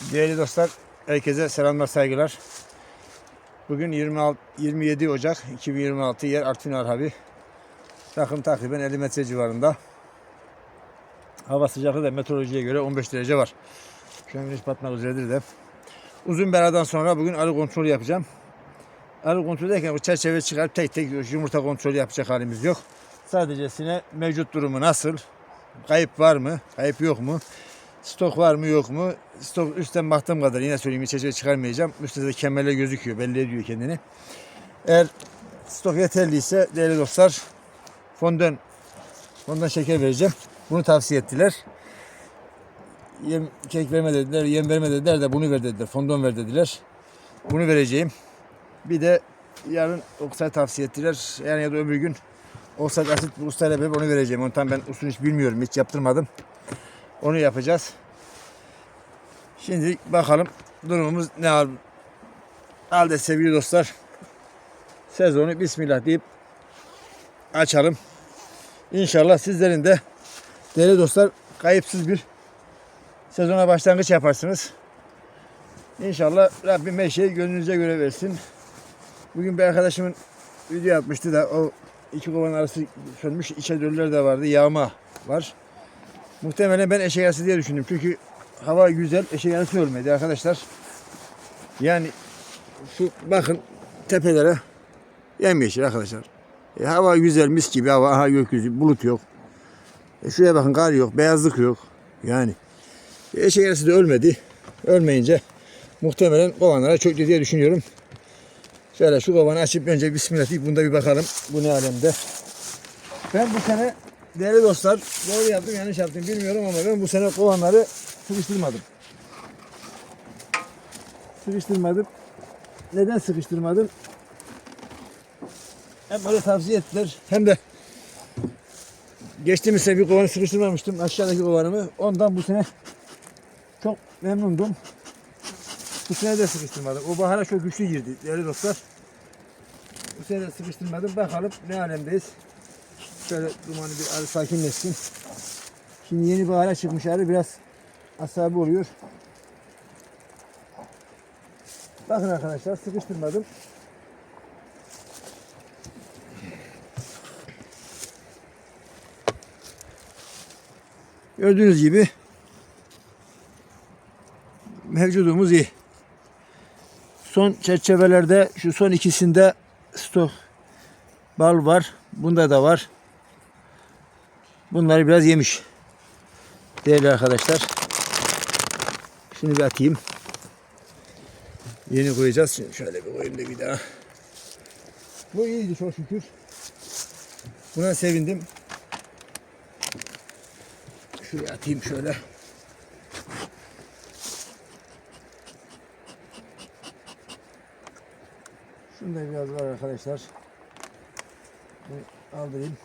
Değerli dostlar, herkese selamlar, saygılar. Bugün 26, 27 Ocak 2026 yer Artvin Arhavi. Rakım takriben 50 metre civarında. Hava sıcaklığı da meteorolojiye göre 15 derece var. Şu an güneş batmak üzeredir de. Uzun bir aradan sonra bugün arı kontrolü yapacağım. Arı kontrolü derken çerçeve çıkarıp tek tek yumurta kontrolü yapacak halimiz yok. Sadece mevcut durumu nasıl? Kayıp var mı? Kayıp yok mu? Stok var mı yok mu? Stok üstten baktığım kadar yine söyleyeyim içeceği çıkarmayacağım. Üstte de kemerle gözüküyor. Belli ediyor kendini. Eğer stok yeterliyse değerli dostlar fondön fondön şeker vereceğim. Bunu tavsiye ettiler. Yem, kek verme dediler, yem verme dediler de bunu ver dediler. Fondon ver dediler. Bunu vereceğim. Bir de yarın oksay tavsiye ettiler. Yani ya da öbür gün oksay asit ustayla beraber onu vereceğim. Onu tam ben usulünü hiç bilmiyorum. Hiç yaptırmadım. Onu yapacağız. Şimdi bakalım durumumuz ne hal. Halde sevgili dostlar. Sezonu bismillah deyip açalım. İnşallah sizlerin de değerli dostlar kayıpsız bir sezona başlangıç yaparsınız. İnşallah Rabbim her şeyi gönlünüze göre versin. Bugün bir arkadaşımın video yapmıştı da o iki kovanın arası sönmüş içe döller de vardı. Yağma var. Muhtemelen ben eşeği yarısı diye düşündüm. Çünkü hava güzel. Eşeği yarısı ölmedi arkadaşlar. Yani şu bakın tepelere yemyeşil arkadaşlar. E, hava güzel mis gibi hava. Aha gökyüzü bulut yok. E, şuraya bakın kar yok. Beyazlık yok. Yani e, yarısı da ölmedi. Ölmeyince muhtemelen kovanlara çöktü diye düşünüyorum. Şöyle şu kovanı açıp önce bismillah deyip bunda bir bakalım. Bu ne alemde. Ben bu sene değerli dostlar doğru yaptım yanlış yaptım bilmiyorum ama ben bu sene kovanları sıkıştırmadım. Sıkıştırmadım. Neden sıkıştırmadım? Hem böyle tavsiye ettiler hem de geçtiğimiz sene bir kovanı sıkıştırmamıştım aşağıdaki kovanımı. Ondan bu sene çok memnundum. Bu sene de sıkıştırmadım. O bahara çok güçlü girdi değerli dostlar. Bu sene de sıkıştırmadım. Bakalım ne alemdeyiz. Şöyle dumanı bir arı sakinleşsin. Şimdi yeni bahara çıkmış arı biraz asabi oluyor. Bakın arkadaşlar sıkıştırmadım. Gördüğünüz gibi mevcudumuz iyi. Son çerçevelerde şu son ikisinde stok bal var. Bunda da var. Bunları biraz yemiş. Değerli arkadaşlar. Şimdi bir atayım. Yeni koyacağız. Şimdi şöyle bir koyayım da bir daha. Bu iyiydi çok şükür. Buna sevindim. Şuraya atayım şöyle. Şunda biraz var arkadaşlar. Aldırayım.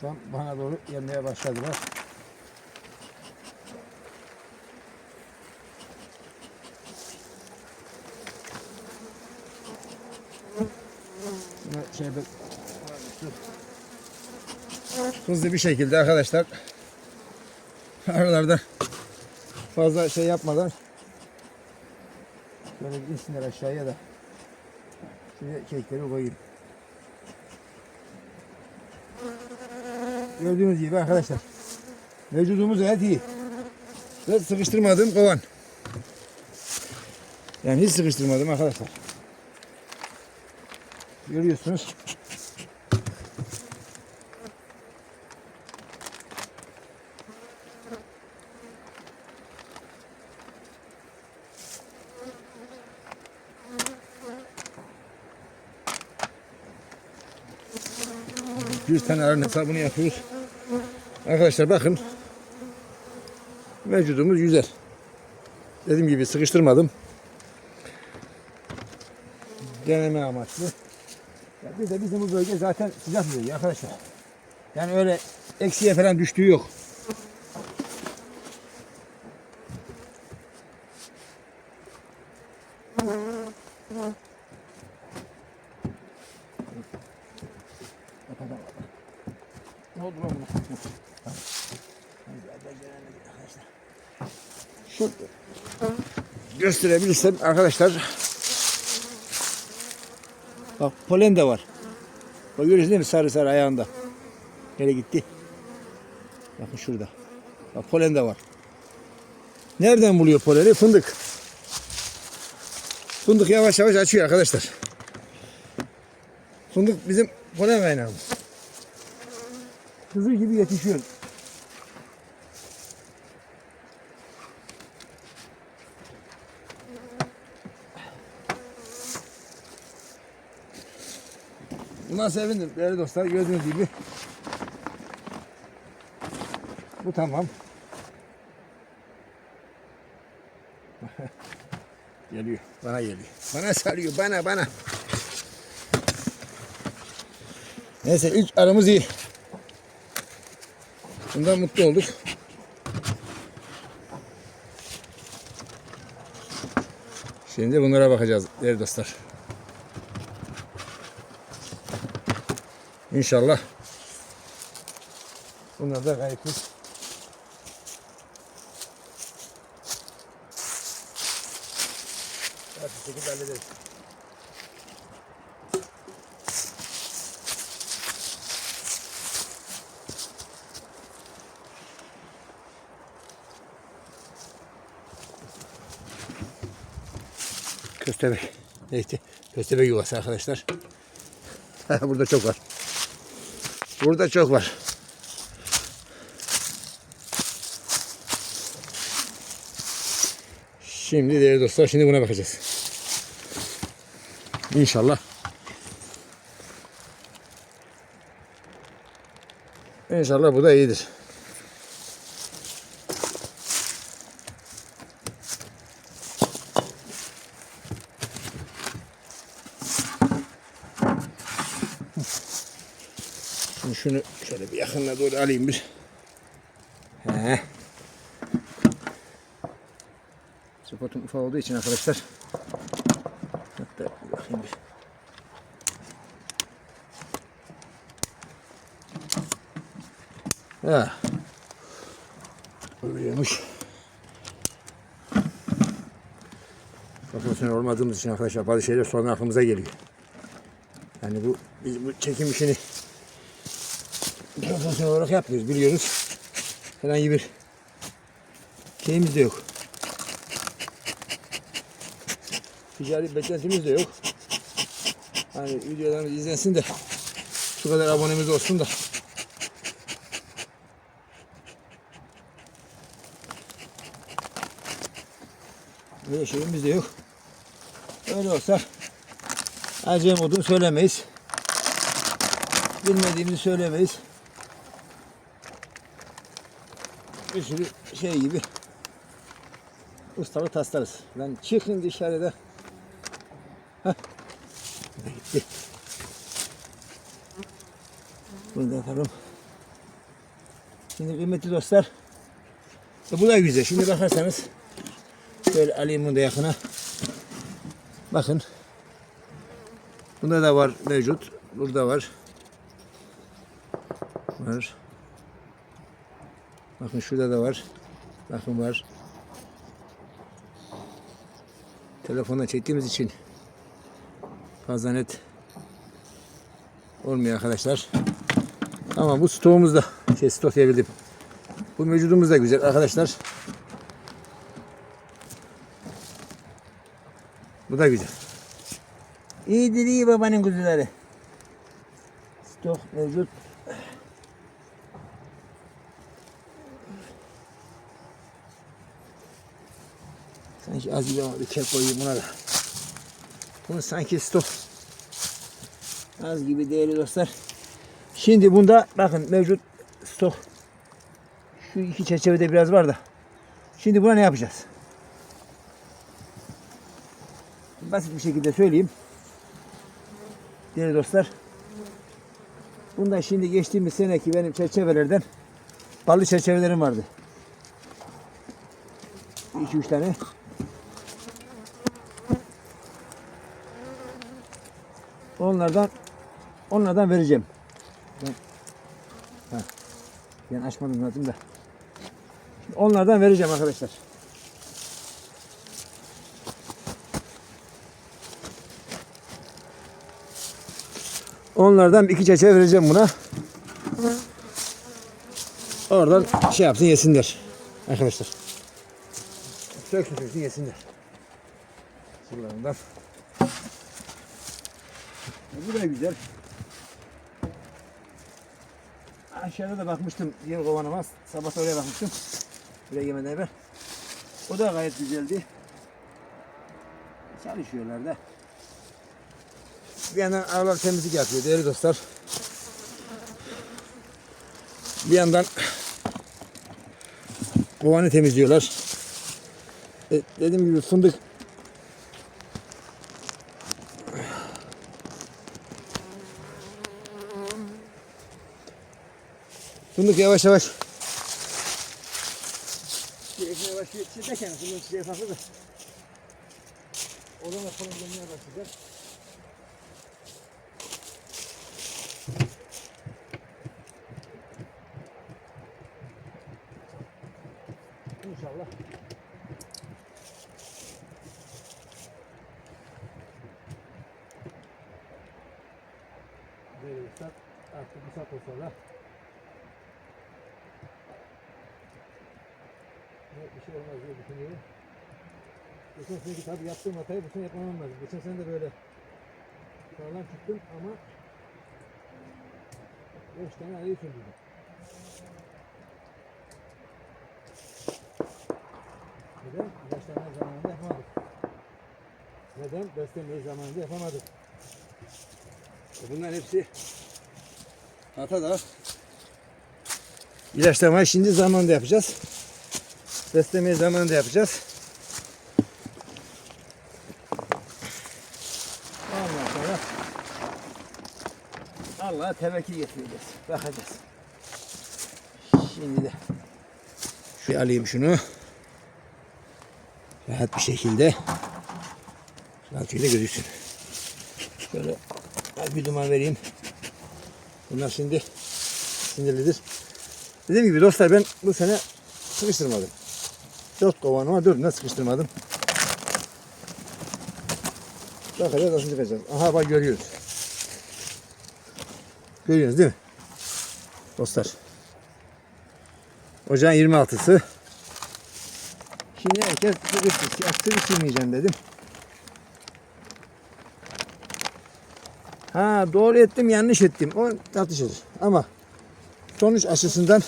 Şu an bana doğru gelmeye başladılar. Buna şey Hızlı bir şekilde arkadaşlar aralarda fazla şey yapmadan şöyle insinler aşağıya da şuraya kekleri koyayım. Gördüğünüz gibi arkadaşlar vücudumuz gayet iyi. Ve sıkıştırmadığım kovan. Yani hiç sıkıştırmadım arkadaşlar. Görüyorsunuz. Bir tane arın hesabını yapıyoruz. Arkadaşlar bakın. Mevcudumuz güzel. Dediğim gibi sıkıştırmadım. Deneme amaçlı. Ya bir de bizim bu bölge zaten sıcak bir bölge arkadaşlar. Yani öyle eksiye falan düştüğü yok. Kapatalım. Ne oldu lan buna? Şu gösterebilirsem arkadaşlar bak polen de var. Bak görüyorsun değil mi sarı sarı ayağında. Nereye gitti? Bakın şurada. Bak polen de var. Nereden buluyor poleni? Fındık. Fındık yavaş yavaş açıyor arkadaşlar. Fındık bizim polen kaynağımız. Hızır gibi yetişiyor. Buna sevindim değerli dostlar. Gördüğünüz gibi. Bu tamam. geliyor. Bana geliyor. Bana sarıyor. Bana bana. Neyse ilk aramız iyi. Bundan mutlu olduk. Şimdi bunlara bakacağız değerli dostlar. İnşallah. Bunlar da gayet iyi. Rahat bir şekilde hallederiz. Köstebek. Neyse. Köstebek yuvası arkadaşlar. Burada çok var. Burada çok var. Şimdi değerli dostlar şimdi buna bakacağız. İnşallah. İnşallah bu da iyidir. Şimdi şunu yakınına doğru alayım bir. He. Spotum ufak olduğu için arkadaşlar. Hatta bakayım bir. Ha. Öyleymiş. Profesyonel olmadığımız için arkadaşlar bazı şeyler sonra aklımıza geliyor. Yani bu biz bu çekim işini profesyonel olarak yapmıyoruz biliyoruz. Herhangi bir şeyimiz de yok. Ticari beklentimiz de yok. Hani videolarımız izlensin de şu kadar abonemiz olsun da Böyle şeyimiz de yok. Öyle olsa acem olduğunu söylemeyiz. Bilmediğimizi söylemeyiz. Bir sürü şey gibi ustalık taslarız. Lan çıkın dışarıda. Heh. Gitti. Bunu da yapalım. Şimdi kıymetli dostlar. e, Bu da güzel. Şimdi bakarsanız şöyle alayım bunu da yakına. Bakın. Bunda da var mevcut. Burada var. Var. Bakın şurada da var. Bakın var. Telefonla çektiğimiz için fazla net olmuyor arkadaşlar. Ama bu stoğumuzda şey stok diyebildim. Bu mevcudumuz da güzel arkadaşlar. Bu da güzel. İyidir iyi babanın kuzuları. Stok mevcut. Az bir kek koyayım buna da. Bunu sanki stok. Az gibi değerli dostlar. Şimdi bunda bakın mevcut stok. Şu iki çerçevede biraz var da. Şimdi buna ne yapacağız? Basit bir şekilde söyleyeyim. Değerli dostlar. Bunda şimdi geçtiğimiz seneki benim çerçevelerden ballı çerçevelerim vardı. 2-3 tane. Onlardan onlardan vereceğim. Ben Ha. Ben açmadım zaten da. Onlardan vereceğim arkadaşlar. Onlardan iki çeçe vereceğim buna. Oradan şey yapsın yesinler. Arkadaşlar. Söksün söksün yesinler. Şuralarından. Bu da güzel. Aşağıda da bakmıştım diğer kovanıma. Sabah oraya bakmıştım. Buraya yemeden evvel. O da gayet güzeldi. Çalışıyorlar da. Bir yandan arılar temizlik yapıyor değerli dostlar. Bir yandan kovanı temizliyorlar. E, dediğim gibi fındık Fındık yavaş yavaş. Yavaş yavaş çizerken fındık şey farklı da. Oradan da falan gelmeye başlayacak. İnşallah. Böyle ıslak artık bu saatten sonra ne diye düşünüyorum. Geçen seneki tabi yaptığım hatayı bu sene yapmam lazım. Geçen sene de böyle sağlam çıktım ama 5 tane ayı söndürdüm. Neden? İlaçlama zamanında yapamadık. Neden? Beslemeyi zamanında yapamadık. E bunların hepsi hata da. İlaçlamayı şimdi zamanında yapacağız. Beslemeyi zamanında yapacağız. Ondan sonra Allah'a tevekkül getireceğiz. Bakacağız. Şimdi de şu alayım şunu. Rahat bir şekilde. Şöyle gözüksün. Şöyle bir duman vereyim. Bunlar şimdi sinirlidir. Dediğim gibi dostlar ben bu sene sıkıştırmadım. Dört kovanıma dördüne sıkıştırmadım. Bakacağız nasıl çıkacağız. Aha bak görüyoruz. Görüyorsunuz değil mi? Dostlar. Ocağın 26'sı. Şimdi herkes sıkıştı. Sıkıştırmayacağım dedim. Ha doğru ettim yanlış ettim. O tartışılır. Ama sonuç açısından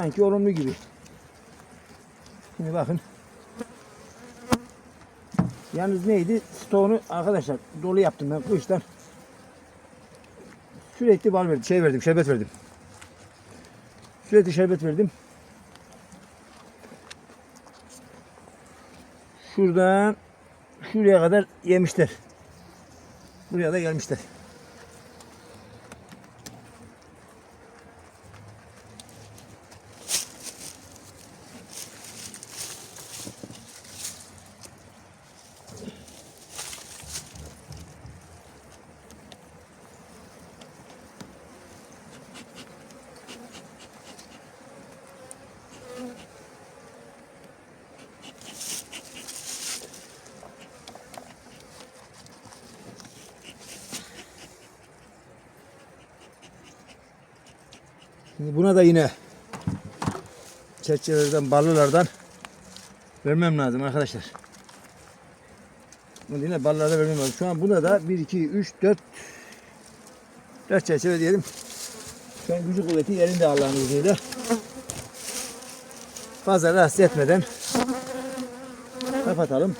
sanki olumlu gibi. Şimdi bakın. Yalnız neydi? Stoğunu arkadaşlar dolu yaptım ben kıştan. Sürekli bal verdim, şey verdim, şerbet verdim. Sürekli şerbet verdim. Şuradan şuraya kadar yemişler. Buraya da gelmişler. Şimdi buna da yine çerçevelerden, ballılardan vermem lazım arkadaşlar. Bunu yine ballarda vermem lazım. Şu an buna da 1, 2, 3, 4 4 çerçeve diyelim. Şu an gücü kuvveti yerinde Allah'ın izniyle. Fazla rahatsız etmeden kapatalım.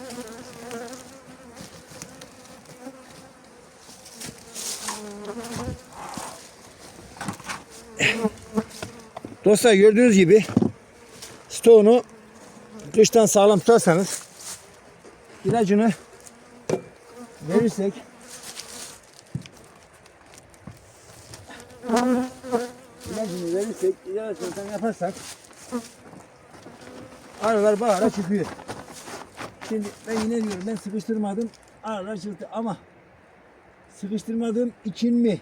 Dostlar gördüğünüz gibi stoğunu kıştan sağlam tutarsanız ilacını verirsek ilacını verirsek ilaçını yaparsak arılar bahara çıkıyor. Şimdi ben yine diyorum ben sıkıştırmadım. Aralar çıktı ama sıkıştırmadığım için mi?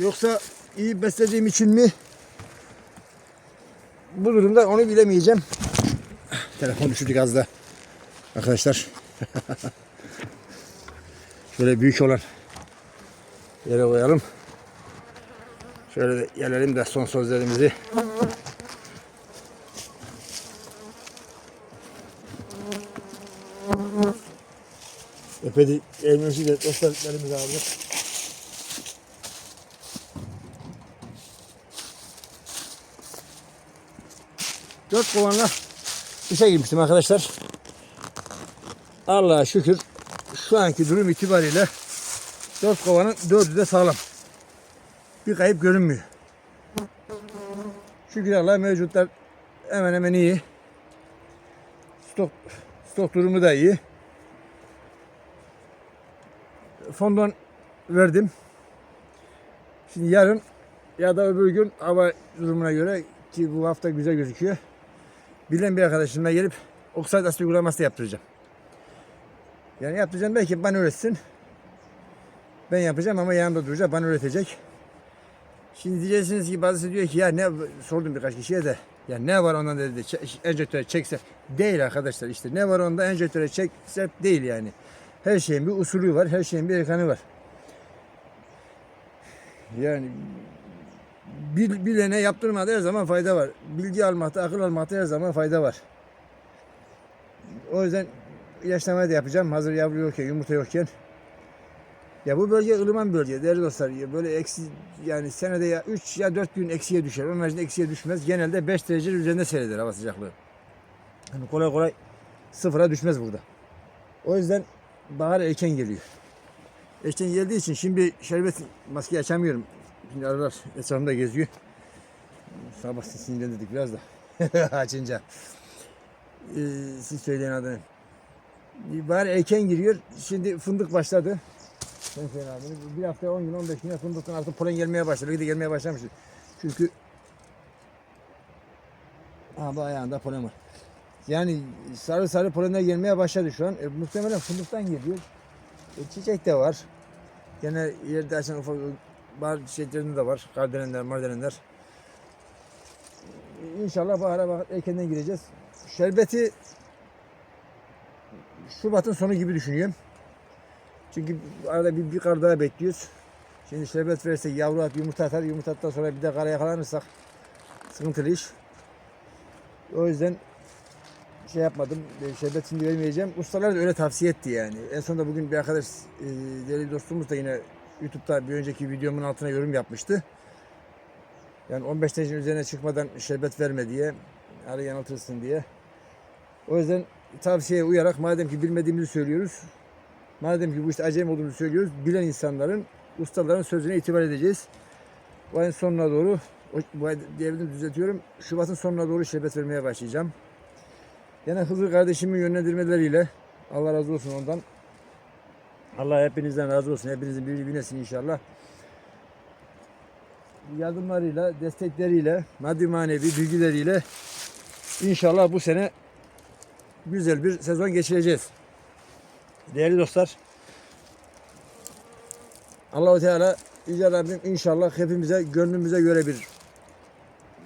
Yoksa iyi beslediğim için mi? Bu durumda onu bilemeyeceğim. Telefon düşürdük az da. Arkadaşlar. Şöyle büyük olan yere koyalım. Şöyle de gelelim de son sözlerimizi. Epey elmesi de dostlarımızı aldık. Dört kovanla işe girmiştim arkadaşlar. Allah'a şükür şu anki durum itibariyle dört kovanın dördü de sağlam. Bir kayıp görünmüyor. Şükür Allah'a mevcutlar hemen hemen iyi. Stok, stok durumu da iyi. Fondon verdim. Şimdi yarın ya da öbür gün hava durumuna göre ki bu hafta güzel gözüküyor. Bilen bir arkadaşımla gelip oksit asit uygulaması yaptıracağım. Yani yaptıracağım belki bana öğretsin. Ben yapacağım ama yanımda duracak bana öğretecek. Şimdi diyeceksiniz ki bazısı diyor ki ya ne sordum birkaç kişiye de ya ne var ondan dedi enjektöre çekse değil arkadaşlar işte ne var onda enjektöre çekse değil yani. Her şeyin bir usulü var, her şeyin bir erkanı var. Yani bil, bilene yaptırmada her zaman fayda var. Bilgi almakta, akıl almakta her zaman fayda var. O yüzden ilaçlamayı da yapacağım. Hazır yavru yokken, yumurta yokken. Ya bu bölge ılıman bölge değerli dostlar. Ya Böyle eksi yani senede ya 3 ya 4 gün eksiye düşer. Onun haricinde eksiye düşmez. Genelde 5 derece üzerinde seyreder hava sıcaklığı. Hani kolay kolay sıfıra düşmez burada. O yüzden bahar erken geliyor. Erken geldiği için şimdi şerbet maskeyi açamıyorum. Şimdi aralar etrafımda geziyor. Sabah sinirlendirdik biraz da açınca. Ee, siz söyleyin adını. Bahar erken giriyor. Şimdi fındık başladı. Sen söyle abi. Bir hafta 10 gün 15 gün fındıktan artık polen gelmeye başladı. Bir de gelmeye başlamıştı. Çünkü Aha ayağında polen var. Yani sarı sarı polenler gelmeye başladı şu an. E, muhtemelen fındıktan geliyor. E, çiçek de var. Gene yerde açan ufak bahar çiçeklerinde de var. Kardelenler, mardelenler. İnşallah bahara bahar erkenden gireceğiz. Şerbeti Şubat'ın sonu gibi düşünüyorum. Çünkü arada bir, bir kar daha bekliyoruz. Şimdi şerbet versek yavru at yumurta atar. Yumurtadan sonra bir de kara yakalanırsak sıkıntılı iş. O yüzden şey yapmadım. Şerbet şimdi vermeyeceğim. Ustalar da öyle tavsiye etti yani. En sonunda bugün bir arkadaş e, değerli dostumuz da yine YouTube'da bir önceki videomun altına yorum yapmıştı. Yani 15 derecenin üzerine çıkmadan şerbet verme diye. Arı yanıltırsın diye. O yüzden tavsiyeye uyarak madem ki bilmediğimizi söylüyoruz. Madem ki bu işte acemi olduğumuzu söylüyoruz. Bilen insanların, ustaların sözüne itibar edeceğiz. Bu ayın sonuna doğru, bu ay diyebilirim düzeltiyorum. Şubat'ın sonuna doğru şerbet vermeye başlayacağım. Yine Hızır kardeşimin yönlendirmeleriyle Allah razı olsun ondan. Allah hepinizden razı olsun. Hepinizin birbirini binesin inşallah. Yardımlarıyla, destekleriyle, maddi manevi bilgileriyle inşallah bu sene güzel bir sezon geçireceğiz. Değerli dostlar, Allahu Teala Yüce Rabbim inşallah hepimize gönlümüze göre bir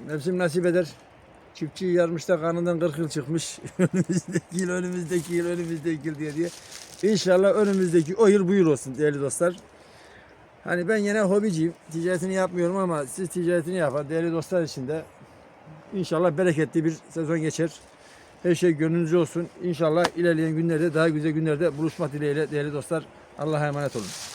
mevsim nasip eder. Çiftçi yarmışta karnından 40 yıl çıkmış. önümüzdeki yıl, önümüzdeki yıl, önümüzdeki yıl diye diye. İnşallah önümüzdeki o yıl bu yıl olsun değerli dostlar. Hani ben yine hobiciyim. Ticaretini yapmıyorum ama siz ticaretini yapın. Değerli dostlar için de inşallah bereketli bir sezon geçer. Her şey gönlünüzce olsun. İnşallah ilerleyen günlerde daha güzel günlerde buluşmak dileğiyle değerli dostlar. Allah'a emanet olun.